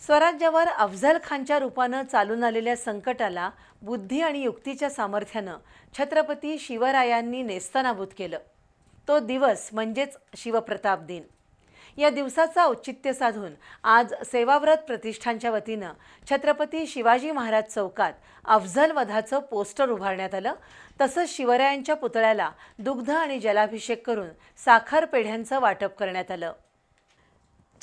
स्वराज्यावर अफझल खानच्या रूपानं चालून आलेल्या संकटाला बुद्धी आणि युक्तीच्या सामर्थ्यानं छत्रपती शिवरायांनी नेस्तनाबूत केलं. तो दिवस म्हणजेच शिवप्रताप दिन. या दिवसाचं औचित्य साधून आज सेवाव्रत प्रतिष्ठानच्या वतीनं छत्रपती शिवाजी महाराज चौकात अफझल वधाचं पोस्टर उभारण्यात आलं. तसंच शिवरायांच्या पुतळ्याला दुग्ध आणि जलाभिषेक करून साखर पेढ्यांचं वाटप करण्यात आलं.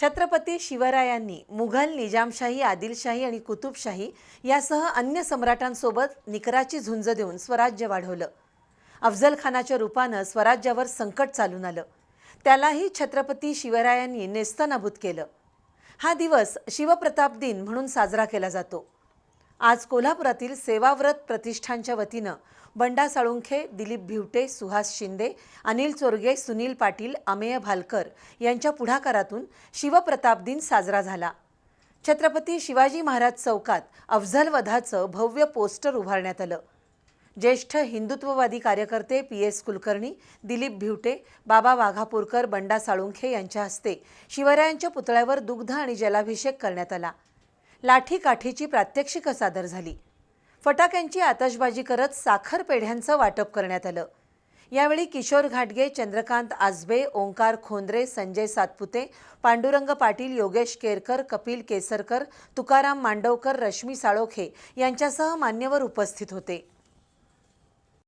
छत्रपती शिवरायांनी मुघल निजामशाही आदिलशाही आणि कुतुबशाही यासह अन्य सम्राटांसोबत निकराची झुंज देऊन स्वराज्य वाढवलं. अफजल खानाच्या रूपानं स्वराज्यावर संकट चालून आलं. त्यालाही छत्रपती शिवरायांनी नेस्तनाबूत केलं. हा दिवस शिवप्रताप दिन म्हणून साजरा केला जातो. आज कोल्हापुरातील सेवाव्रत प्रतिष्ठानच्या वतीनं बंडा साळुंखे दिलीप भिवटे सुहास शिंदे अनिल चोरगे सुनील पाटील अमेय भालकर यांच्या पुढाकारातून शिवप्रताप दिन साजरा झाला. छत्रपती शिवाजी महाराज चौकात अफझल वधाचं भव्य पोस्टर उभारण्यात आलं. ज्येष्ठ हिंदुत्ववादी कार्यकर्ते पी एस कुलकर्णी दिलीप भिवटे बाबा वाघापूरकर बंडा साळुंखे यांच्या हस्ते शिवरायांच्या पुतळ्यावर दुग्ध आणि जलाभिषेक करण्यात आला. लाठी काठीची प्रात्यक्षिकं सादर झाली. फटाक्यांची आतषबाजी करत साखर पेढ्यांचं वाटप करण्यात आलं. यावेळी किशोर घाटगे चंद्रकांत आजबे ओंकार खोंद्रे संजय सातपुते पांडुरंग पाटील योगेश केरकर कपिल केसरकर तुकाराम मांडवकर रश्मी साळोखे यांच्यासह मान्यवर उपस्थित होते.